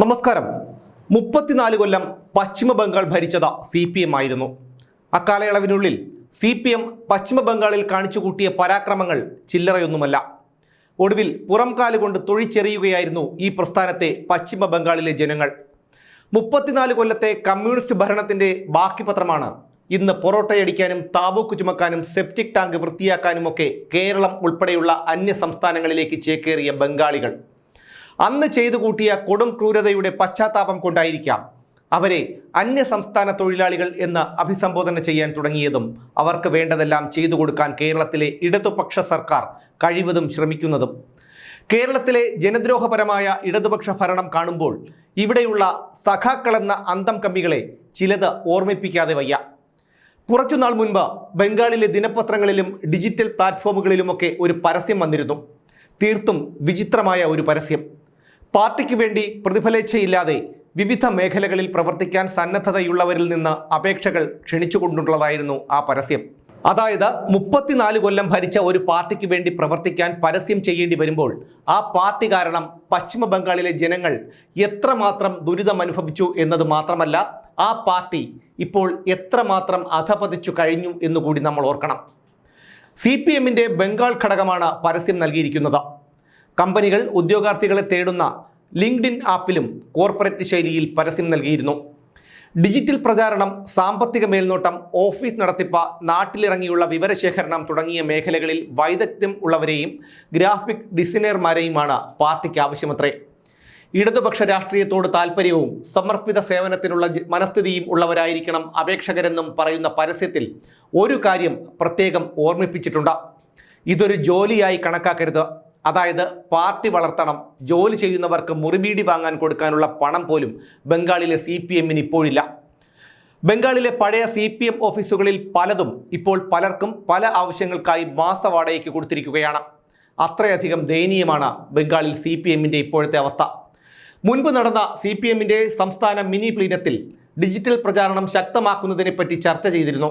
നമസ്കാരം. മുപ്പത്തിനാല് കൊല്ലം പശ്ചിമ ബംഗാൾ ഭരിച്ചത് സി പി എം ആയിരുന്നു. അക്കാലയളവിനുള്ളിൽ സി പി എം പശ്ചിമ ബംഗാളിൽ കാണിച്ചുകൂട്ടിയ പരാക്രമങ്ങൾ ചില്ലറയൊന്നുമല്ല. ഒടുവിൽ പുറംകാൽ കൊണ്ട് തൊഴിച്ചെറിയുകയായിരുന്നു ഈ പ്രസ്ഥാനത്തെ പശ്ചിമ ബംഗാളിലെ ജനങ്ങൾ. മുപ്പത്തിനാല് കൊല്ലത്തെ കമ്മ്യൂണിസ്റ്റ് ഭരണത്തിന്റെ ബാക്കി പത്രമാണ് ഇന്ന് പൊറോട്ടയടിക്കാനും താബൂക്ക് ചുമക്കാനും സെപ്റ്റിക് ടാങ്ക് വൃത്തിയാക്കാനുമൊക്കെ കേരളം ഉൾപ്പെടെയുള്ള അന്യ സംസ്ഥാനങ്ങളിലേക്ക് ചേക്കേറിയ ബംഗാളികൾ. അന്ന് ചെയ്തു കൂട്ടിയ കൊടും ക്രൂരതയുടെ പശ്ചാത്താപം കൊണ്ടായിരിക്കാം അവരെ അന്യ സംസ്ഥാന തൊഴിലാളികൾ എന്ന് അഭിസംബോധന ചെയ്യാൻ തുടങ്ങിയതും അവർക്ക് വേണ്ടതെല്ലാം ചെയ്തു കൊടുക്കാൻ കേരളത്തിലെ ഇടതുപക്ഷ സർക്കാർ കഴിവതും ശ്രമിക്കുന്നതും. കേരളത്തിലെ ജനദ്രോഹപരമായ ഇടതുപക്ഷ ഭരണം കാണുമ്പോൾ ഇവിടെയുള്ള സഖാക്കളെന്ന അന്തം കമ്മികളെ ചിലത് ഓർമ്മിപ്പിക്കാതെ വയ്യ. കുറച്ചുനാൾ മുൻപ് ബംഗാളിലെ ദിനപത്രങ്ങളിലും ഡിജിറ്റൽ പ്ലാറ്റ്ഫോമുകളിലുമൊക്കെ ഒരു പരസ്യം വന്നിരുന്നു. തീർത്തും വിചിത്രമായ ഒരു പരസ്യം. പാർട്ടിക്ക് വേണ്ടി പ്രതിഫലേച്ഛയില്ലാതെ വിവിധ മേഖലകളിൽ പ്രവർത്തിക്കാൻ സന്നദ്ധതയുള്ളവരിൽ നിന്ന് അപേക്ഷകൾ ക്ഷണിച്ചുകൊണ്ടുള്ളതായിരുന്നു ആ പരസ്യം. അതായത് മുപ്പത്തിനാല് കൊല്ലം ഭരിച്ച ഒരു പാർട്ടിക്ക് വേണ്ടി പ്രവർത്തിക്കാൻ പരസ്യം ചെയ്യേണ്ടി വരുമ്പോൾ ആ പാർട്ടി കാരണം പശ്ചിമ ബംഗാളിലെ ജനങ്ങൾ എത്രമാത്രം ദുരിതം അനുഭവിച്ചു എന്നത് മാത്രമല്ല ആ പാർട്ടി ഇപ്പോൾ എത്രമാത്രം അധപതിച്ചു കഴിഞ്ഞു എന്നുകൂടി നമ്മൾ ഓർക്കണം. സി പി എമ്മിന്റെ ബംഗാൾ ഘടകമാണ് പരസ്യം നൽകിയിരിക്കുന്നത്. കമ്പനികൾ ഉദ്യോഗാർത്ഥികളെ തേടുന്ന ലിങ്ക്ഡിൻ ആപ്പിലും കോർപ്പറേറ്റ് ശൈലിയിൽ പരസ്യം നൽകിയിരുന്നു. ഡിജിറ്റൽ പ്രചാരണം സാമ്പത്തിക മേൽനോട്ടം ഓഫീസ് നടത്തിപ്പ് നാട്ടിലിറങ്ങിയുള്ള വിവരശേഖരണം തുടങ്ങിയ മേഖലകളിൽ വൈദഗ്ധ്യം ഉള്ളവരെയും ഗ്രാഫിക് ഡിസൈനർമാരെയുമാണ് പാർട്ടിക്ക് ആവശ്യമത്രേ. ഇടതുപക്ഷ രാഷ്ട്രീയത്തോട് താല്പര്യവും സമർപ്പിത സേവനത്തിനുള്ള മനസ്ഥിതിയും ഉള്ളവരായിരിക്കണം അപേക്ഷകരെന്നും പറയുന്ന പരസ്യത്തിൽ ഒരു കാര്യം പ്രത്യേകം ഓർമ്മിപ്പിച്ചിട്ടുണ്ട്. ഇതൊരു ജോലിയായി കണക്കാക്കരുത്. അതായത് പാർട്ടി വളർത്തണം ജോലി ചെയ്യുന്നവർക്ക് മുറിബീടി വാങ്ങാൻ കൊടുക്കാനുള്ള പണം പോലും ബംഗാളിലെ സി പി എമ്മിന് ഇപ്പോഴില്ല. ബംഗാളിലെ പഴയ സി പി എം ഓഫീസുകളിൽ പലതും ഇപ്പോൾ പലർക്കും പല ആവശ്യങ്ങൾക്കായി മാസവാടകയ്ക്ക് കൊടുത്തിരിക്കുകയാണ്. അത്രയധികം ദയനീയമാണ് ബംഗാളിൽ സി പി എമ്മിന്റെ ഇപ്പോഴത്തെ അവസ്ഥ. മുൻപ് നടന്ന സി പി എമ്മിന്റെ സംസ്ഥാന മിനി പ്ലീനത്തിൽ ഡിജിറ്റൽ പ്രചാരണം ശക്തമാക്കുന്നതിനെപ്പറ്റി ചർച്ച ചെയ്തിരുന്നു.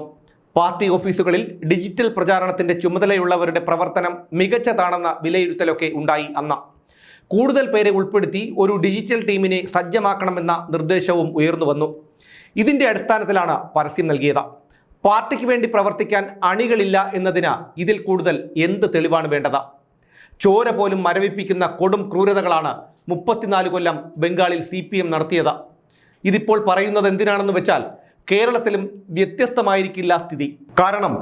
പാർട്ടി ഓഫീസുകളിൽ ഡിജിറ്റൽ പ്രചാരണത്തിന്റെ ചുമതലയുള്ളവരുടെ പ്രവർത്തനം മികച്ചതാണെന്ന വിലയിരുത്തലൊക്കെ ഉണ്ടായി അന്ന്. കൂടുതൽ പേരെ ഉൾപ്പെടുത്തി ഒരു ഡിജിറ്റൽ ടീമിനെ സജ്ജമാക്കണമെന്ന നിർദ്ദേശവും ഉയർന്നു വന്നു. ഇതിന്റെ അടിസ്ഥാനത്തിലാണ് പരസ്യം നൽകിയത്. പാർട്ടിക്ക് വേണ്ടി പ്രവർത്തിക്കാൻ അണികളില്ല എന്നതിന് ഇതിൽ കൂടുതൽ എന്ത് തെളിവാണ് വേണ്ടത്? ചോര പോലും മരവിപ്പിക്കുന്ന കൊടും ക്രൂരതകളാണ് മുപ്പത്തിനാല് കൊല്ലം ബംഗാളിൽ സി നടത്തിയത്. ഇതിപ്പോൾ പറയുന്നത് എന്തിനാണെന്ന് വെച്ചാൽ കേരളത്തിലും വ്യത്യസ്തമായിരിക്കില്ല സ്ഥിതി. കാരണം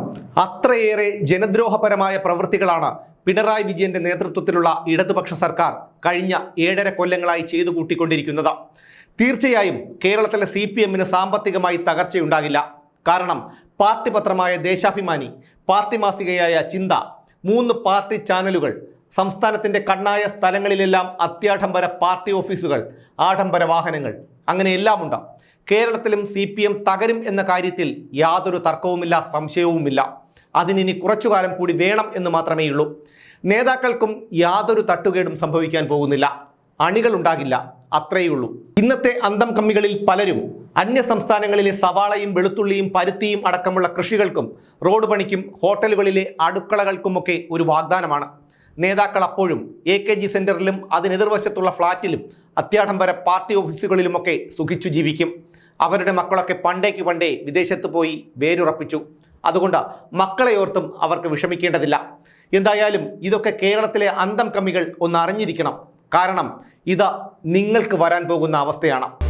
അത്രയേറെ ജനദ്രോഹപരമായ പ്രവൃത്തികളാണ് പിണറായി വിജയന്റെ നേതൃത്വത്തിലുള്ള ഇടതുപക്ഷ സർക്കാർ കഴിഞ്ഞ ഏഴര കൊല്ലങ്ങളായി ചെയ്തു കൂട്ടിക്കൊണ്ടിരിക്കുന്നത്. തീർച്ചയായും കേരളത്തിലെ സി പി എമ്മിന് സാമ്പത്തികമായി തകർച്ചയുണ്ടാകില്ല. കാരണം പാർട്ടി പത്രമായ ദേശാഭിമാനി പാർട്ടി മാസികയായ ചിന്ത മൂന്ന് പാർട്ടി ചാനലുകൾ സംസ്ഥാനത്തിന്റെ കണ്ണായ സ്ഥലങ്ങളിലെല്ലാം അത്യാഡംബര പാർട്ടി ഓഫീസുകൾ ആഡംബര വാഹനങ്ങൾ അങ്ങനെ എല്ലാമുണ്ട് കേരളത്തിലും സി പി എം തകരും എന്ന കാര്യത്തിൽ യാതൊരു തർക്കവുമില്ല സംശയവുമില്ല. അതിനിനി കുറച്ചുകാലം കൂടി വേണം എന്ന് മാത്രമേ ഉള്ളൂ നേതാക്കൾക്കും യാതൊരു തട്ടുകേടും സംഭവിക്കാൻ പോകുന്നില്ല. അണികളുണ്ടാകില്ല അത്രയേ ഉള്ളൂ ഇന്നത്തെ അന്തം കമ്മികളിൽ പലരും അന്യ സംസ്ഥാനങ്ങളിലെ സവാളയും വെളുത്തുള്ളിയും പരുത്തിയും അടക്കമുള്ള കൃഷികൾക്കും റോഡ് പണിക്കും ഹോട്ടലുകളിലെ അടുക്കളകൾക്കുമൊക്കെ ഒരു വാഗ്ദാനമാണ്. നേതാക്കൾ അപ്പോഴും എ കെ ജി സെന്ററിലും അതിനെതിർവശത്തുള്ള ഫ്ളാറ്റിലും അത്യാഡംബര പാർട്ടി ഓഫീസുകളിലുമൊക്കെ സുഖിച്ചു ജീവിക്കും. അവരുടെ മക്കളൊക്കെ പണ്ടേക്ക് പണ്ടേ വിദേശത്ത് പോയി വേരുറപ്പിച്ചു. അതുകൊണ്ട് മക്കളെ ഓർത്തും അവർക്ക് വിഷമിക്കേണ്ടതില്ല. എന്തായാലും ഇതൊക്കെ കേരളത്തിലെ അന്തം കമ്മികൾ ഒന്ന് അറിഞ്ഞിരിക്കണം. കാരണം ഇത് നിങ്ങൾക്ക് വരാൻ പോകുന്ന അവസ്ഥയാണ്.